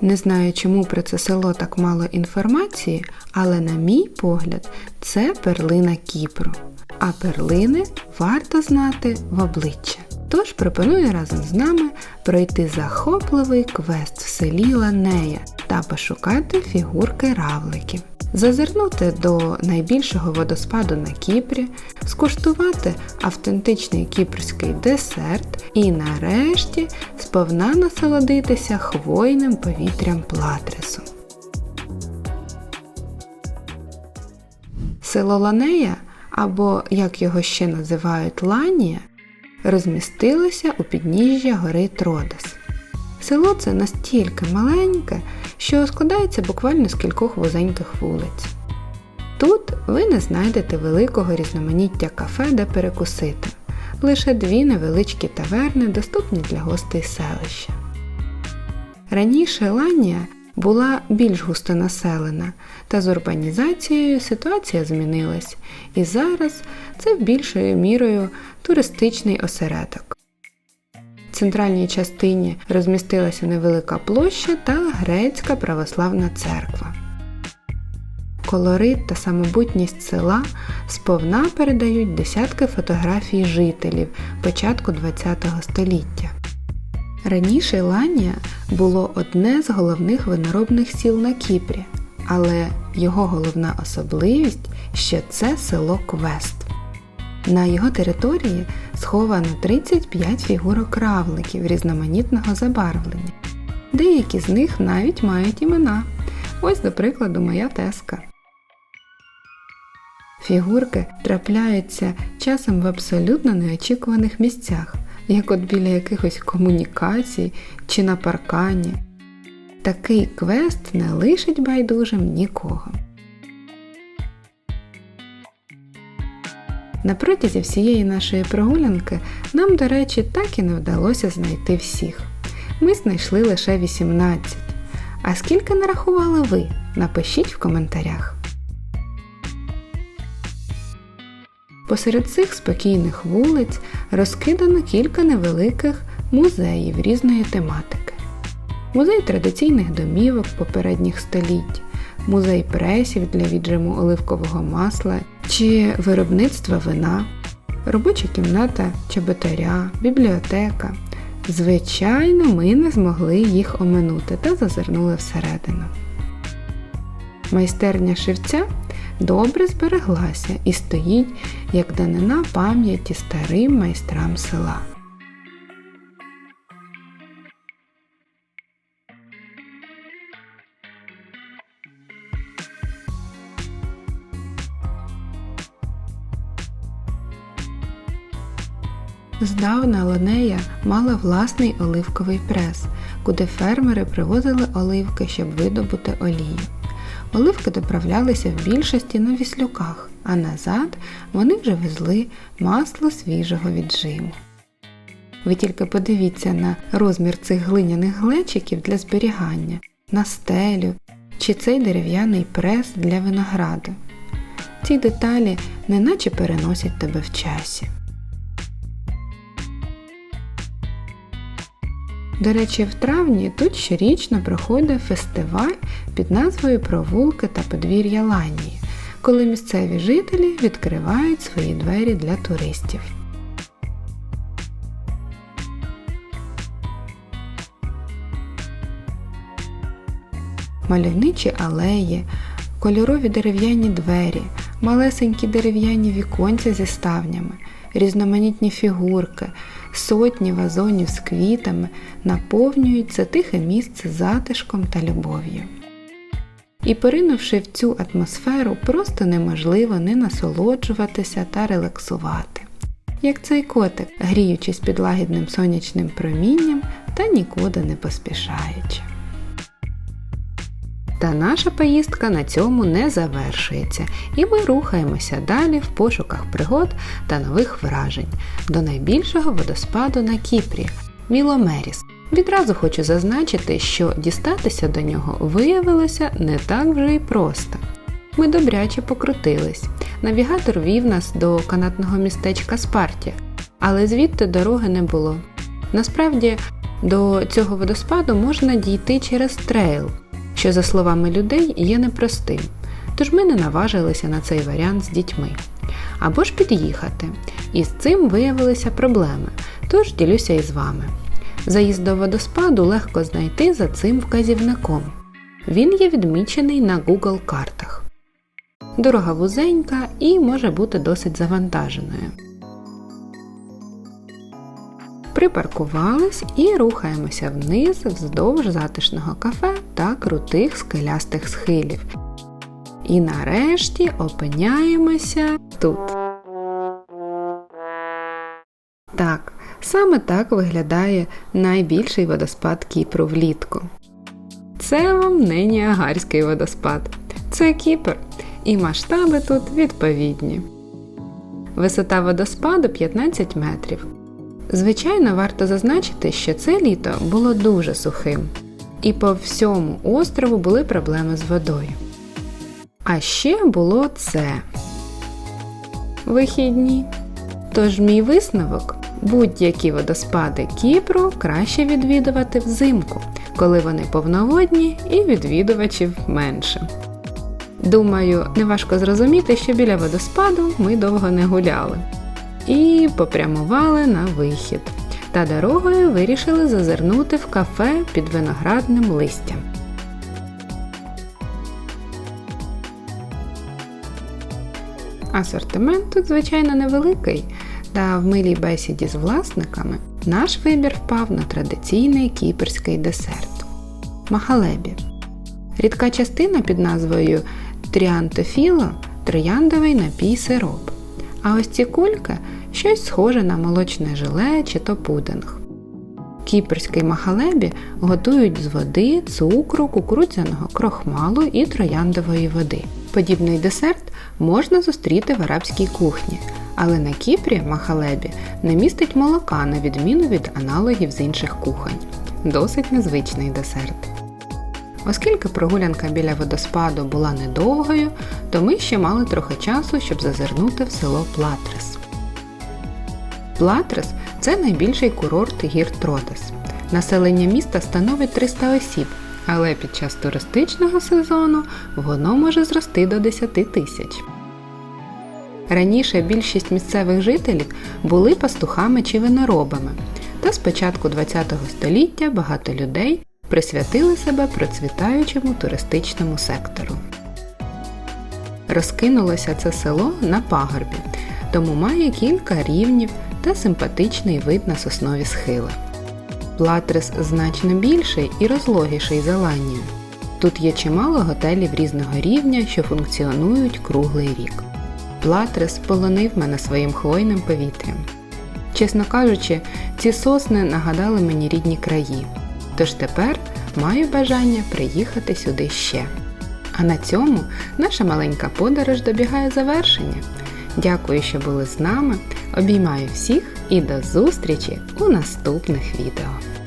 Не знаю, чому про це село так мало інформації, але, на мій погляд, це перлина Кіпру. А перлини варто знати в обличчя. Тож пропоную разом з нами пройти захопливий квест в селі Ланея та пошукати фігурки равликів. Зазирнути до найбільшого водоспаду на Кіпрі, скуштувати автентичний кіпрський десерт і нарешті сповна насолодитися хвойним повітрям Платрису. Село Ланея, або як його ще називають Ланія, розмістилося у підніжжя гори Тродас. Село це настільки маленьке, що складається буквально з кількох вузеньких вулиць. Тут ви не знайдете великого різноманіття кафе, де перекусити, лише дві невеличкі таверни, доступні для гостей селища. Раніше Ланія була більш густонаселена, та з урбанізацією ситуація змінилась, і зараз це більшою мірою туристичний осередок. В центральній частині розмістилася невелика площа та грецька православна церква. Колорит та самобутність села сповна передають десятки фотографій жителів початку ХХ століття. Раніше Ланія було одне з головних виноробних сіл на Кіпрі, але його головна особливість що це село Квест. На його території сховано 35 фігурок равликів різноманітного забарвлення. Деякі з них навіть мають імена. Ось, до прикладу, моя теска. Фігурки трапляються часом в абсолютно неочікуваних місцях, як от біля якихось комунікацій чи на паркані. Такий квест не лишить байдужим нікого. На протязі всієї нашої прогулянки нам, до речі, так і не вдалося знайти всіх. Ми знайшли лише 18. А скільки нарахували ви? Напишіть в коментарях. Посеред цих спокійних вулиць розкидано кілька невеликих музеїв різної тематики. Музей традиційних домівок попередніх століть, музей пресів для віджиму оливкового масла чи виробництва вина, робоча кімната чоботаря, бібліотека. Звичайно, ми не змогли їх оминути та зазирнули всередину. Майстерня шивця добре збереглася і стоїть як данина пам'яті старим майстрам села. Здавна Ланея мала власний оливковий прес, куди фермери привозили оливки, щоб видобути олію. Оливки доправлялися в більшості на віслюках, а назад вони вже везли масло свіжого віджиму. Ви тільки подивіться на розмір цих глиняних глечиків для зберігання, на стелю чи цей дерев'яний прес для винограду. Ці деталі неначе переносять тебе в часі. До речі, в травні тут щорічно проходить фестиваль під назвою Провулки та подвір'я Ланії, коли місцеві жителі відкривають свої двері для туристів. Мальовничі алеї, кольорові дерев'яні двері, малесенькі дерев'яні віконця зі ставнями, різноманітні фігурки, сотні вазонів з квітами наповнюють це тихе місце затишком та любов'ю. І поринувши в цю атмосферу, просто неможливо не насолоджуватися та релаксувати. Як цей котик, гріючись під лагідним сонячним промінням та нікуди не поспішаючи. Та наша поїздка на цьому не завершується, і ми рухаємося далі в пошуках пригод та нових вражень до найбільшого водоспаду на Кіпрі Міломеріс. Відразу хочу зазначити, що дістатися до нього виявилося не так вже й просто. Ми добряче покрутились. Навігатор вів нас до канатного містечка Спарті, але звідти дороги не було. Насправді, До цього водоспаду можна дійти через трейл, що, за словами людей, є непростим. Тож ми не наважилися на цей варіант з дітьми. Або ж під'їхати. І з цим виявилися проблеми, тож ділюся із вами. Заїзд до водоспаду легко знайти за цим вказівником. Він є відмічений на Google картах. Дорога вузенька і може бути досить завантаженою. Припаркувались і рухаємося вниз вздовж затишного кафе та крутих скелястих схилів. І нарешті опиняємося тут. Так, саме так виглядає найбільший водоспад Кіпру влітку. Це вам не Ніагарський водоспад, це Кіпр, і масштаби тут відповідні. Висота водоспаду 15 метрів. Звичайно, варто зазначити, що це літо було дуже сухим, і по всьому острову були проблеми з водою. А ще було це вихідні. Тож мій висновок будь-які водоспади Кіпру краще відвідувати взимку, коли вони повноводні і відвідувачів менше. Думаю, неважко зрозуміти, що біля водоспаду ми довго не гуляли і попрямували на вихід. Та дорогою вирішили зазирнути в кафе під виноградним листям. Асортимент тут, звичайно, невеликий, та в милій бесіді з власниками наш вибір впав на традиційний кіпрський десерт махалебі. Рідка частина під назвою тріантофіло трояндовий напій сироп. А ось ці кульки щось схоже на молочне желе чи то пудинг. Кіпрський махалебі готують з води, цукру, кукурудзяного крохмалу і трояндової води. Подібний десерт можна зустріти в арабській кухні, але на Кіпрі махалебі не містить молока на відміну від аналогів з інших кухонь. Досить незвичний десерт. Оскільки прогулянка біля водоспаду була недовгою, то ми ще мали трохи часу, щоб зазирнути в село Платрес. Платрес це найбільший курорт гір Тродес. Населення міста становить 300 осіб, але під час туристичного сезону воно може зрости до 10 тисяч. Раніше більшість місцевих жителів були пастухами чи виноробами, та з початку ХХ століття багато людей присвятили себе процвітаючому туристичному сектору. Розкинулося це село на пагорбі, тому має кілька рівнів та симпатичний вид на соснові схили. Платрес значно більший і розлогіший за Ланію. Тут є чимало готелів різного рівня, що функціонують круглий рік. Платрес полонив мене своїм хвойним повітрям. Чесно кажучи, ці сосни нагадали мені рідні краї, тож тепер маю бажання приїхати сюди ще. А на цьому наша маленька подорож добігає завершення. Дякую, що були з нами. Обіймаю всіх і до зустрічі у наступних відео.